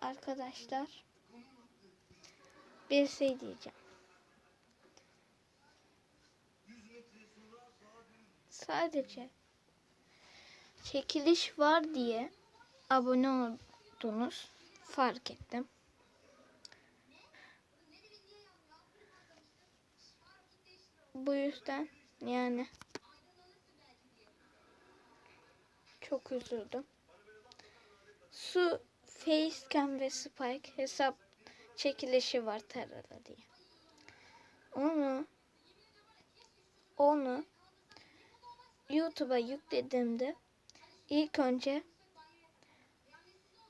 arkadaşlar bir şey diyeceğim. Sadece çekiliş var diye abone oldunuz fark ettim. Bu yüzden yani çok üzüldüm. Su, Facecam ve Spike hesap çekilişi var Terra'da diye. Onu onu YouTube'a yüklediğimde ilk önce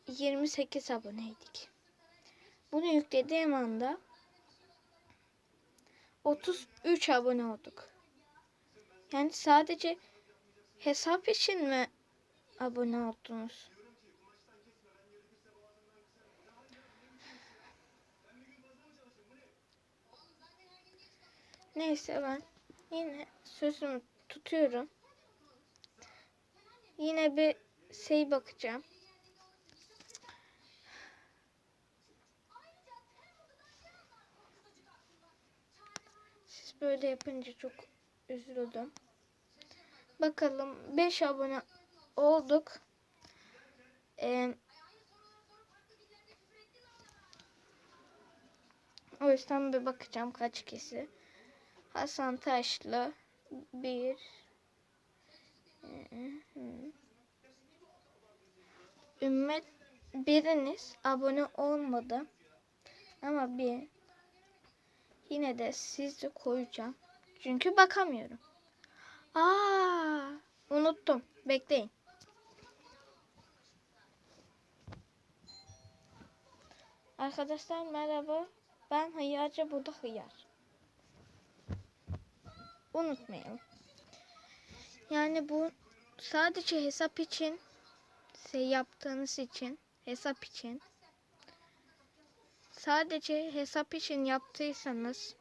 28 aboneydik. Bunu yüklediğim anda 33 abone olduk. Yani sadece hesap için mi abone oldunuz? Neyse ben yine sözümü tutuyorum. Yine bir şey bakacağım. Siz böyle yapınca çok üzüldüm. Bakalım 5 abone olduk. Ee, o yüzden bir bakacağım kaç kişi. Hasan Taşlı bir Ümmet biriniz abone olmadı. Ama bir yine de sizi koyacağım. Çünkü bakamıyorum. Aa, unuttum. Bekleyin. Arkadaşlar merhaba. Ben Hıyarca bu da Hıyar. Unutmayalım. Yani bu sadece hesap için şey yaptığınız için hesap için sadece hesap için yaptıysanız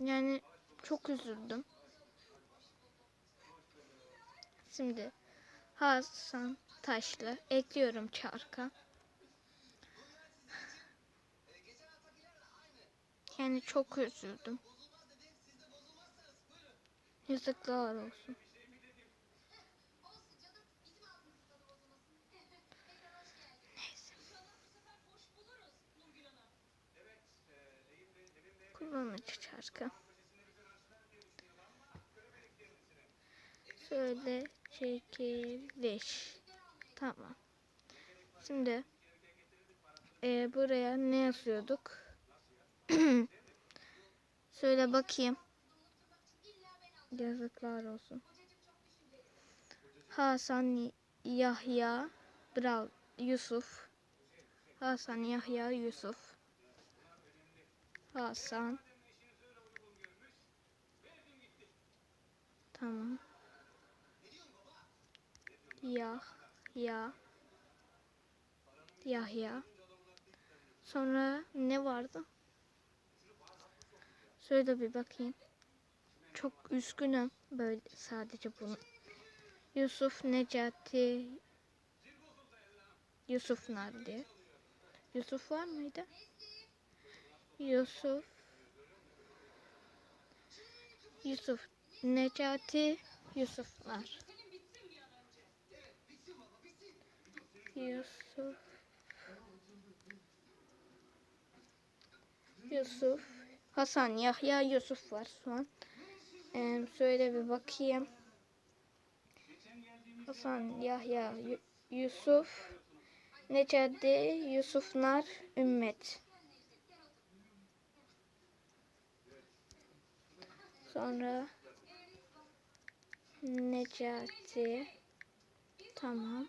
yani çok üzüldüm. Şimdi Hasan Taşlı ekliyorum çarka. Yani çok üzüldüm. Yazıklar olsun. Neyse. Kullanıcı çarkı. Şöyle çekiliş. Tamam. Şimdi e, buraya ne yazıyorduk? Şöyle bakayım. Yazıklar olsun. Hasan Yahya Bral Yusuf Hasan Yahya Yusuf Hasan Tamam. Yahya Yahya Sonra ne vardı? Şöyle bir bakayım. Çok üzgünüm böyle sadece bunu. Yusuf Necati Yusuf nerede? Yusuf var mıydı? Yusuf Yusuf Necati Yusuflar. Yusuf Yusuf Hasan Yahya Yusuf var şu an. Ee, şöyle bir bakayım. Hasan Yahya Yu- Yusuf Necati Yusuflar Ümmet. Sonra Necati tamam.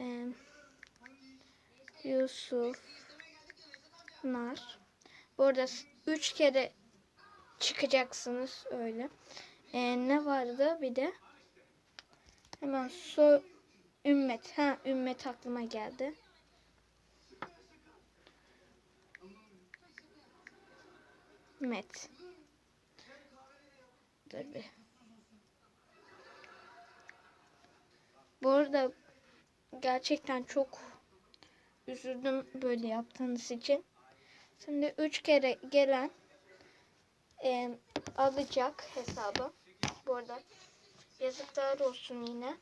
Ee, Yusuf Nar. Bu arada s- üç kere çıkacaksınız öyle. Ee, ne vardı bir de? Hemen so ümmet. Ha ümmet aklıma geldi. Met. Dur bir. Bu arada gerçekten çok üzüldüm böyle yaptığınız için. Şimdi üç kere gelen e, alacak hesabı. Bu arada yazıklar olsun yine.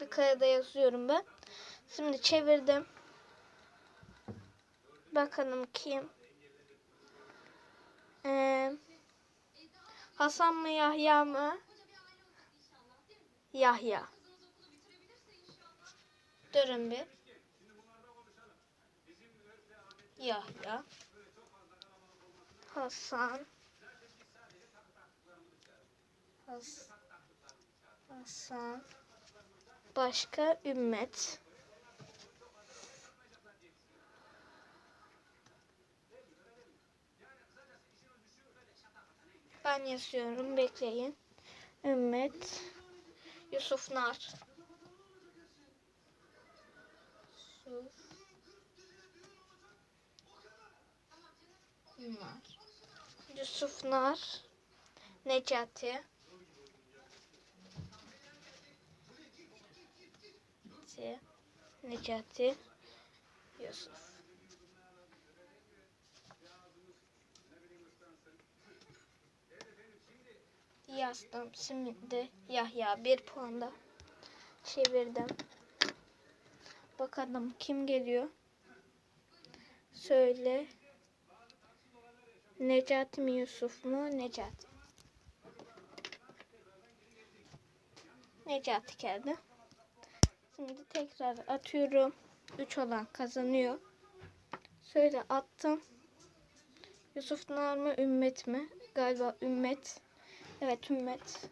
Bir kayada yazıyorum ben. Şimdi çevirdim. Bakalım kim? Ee, Hasan mı Yahya mı? Yahya. Durun bir. Yahya. Hasan. Has Hasan. Başka Ümmet. Ben yazıyorum. Bekleyin. Ümmet. Yusuf Nar. Yusuf Nar. Yusuf Nar. Necati. Necati. Yusuf. Yazdım. Şimdi Yahya bir puanda çevirdim. Bakalım kim geliyor? Söyle. Necati mi Yusuf mu? Necati. Necati geldi. Şimdi tekrar atıyorum. 3 olan kazanıyor. Söyle attım. Yusuf Nar mı Ümmet mi? Galiba Ümmet. Evet Ümmet.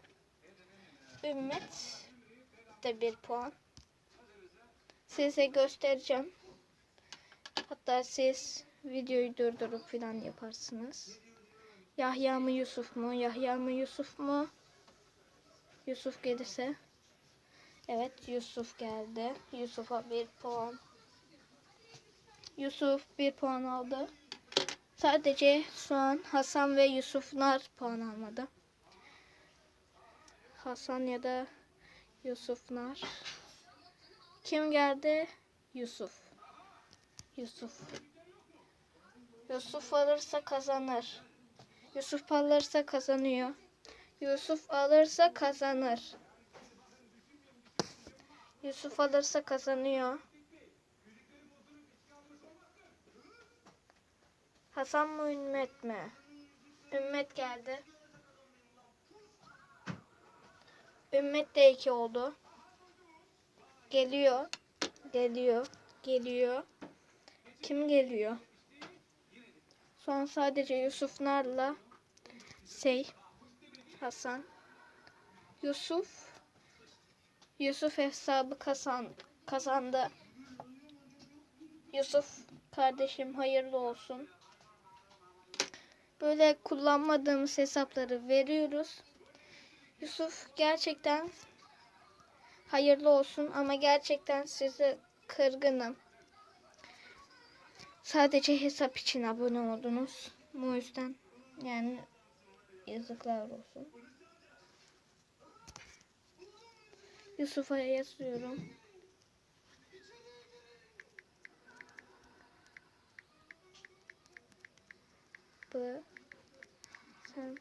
Ümmet de bir puan. Size göstereceğim. Hatta siz videoyu durdurup falan yaparsınız. Yahya mı Yusuf mu? Yahya mı Yusuf mu? Yusuf gelirse. Evet Yusuf geldi. Yusuf'a bir puan. Yusuf bir puan aldı. Sadece şu an Hasan ve Yusuflar puan almadı. Hasan ya da Yusuflar. Kim geldi? Yusuf. Yusuf. Yusuf alırsa kazanır. Yusuf alırsa kazanıyor. Yusuf alırsa kazanır. Yusuf alırsa kazanıyor. Hasan mı Ümmet mi? Ümmet geldi. Ümmet de iki oldu. Geliyor. Geliyor. Geliyor. Kim geliyor? Son sadece Yusuf Nar'la şey Hasan. Yusuf Yusuf hesabı kazan, kazandı. Yusuf kardeşim hayırlı olsun. Böyle kullanmadığımız hesapları veriyoruz. Yusuf gerçekten hayırlı olsun ama gerçekten size kırgınım. Sadece hesap için abone oldunuz. Bu yüzden yani yazıklar olsun. Yusuf'a yazıyorum. Bu sen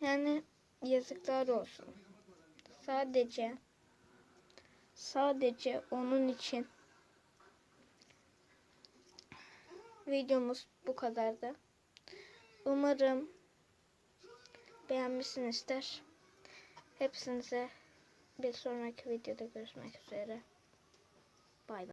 yani yazıklar olsun. Sadece sadece onun için videomuz bu kadardı. Umarım beğenmişsinizdir. Hepsinize bir sonraki videoda görüşmek üzere. Bay bay.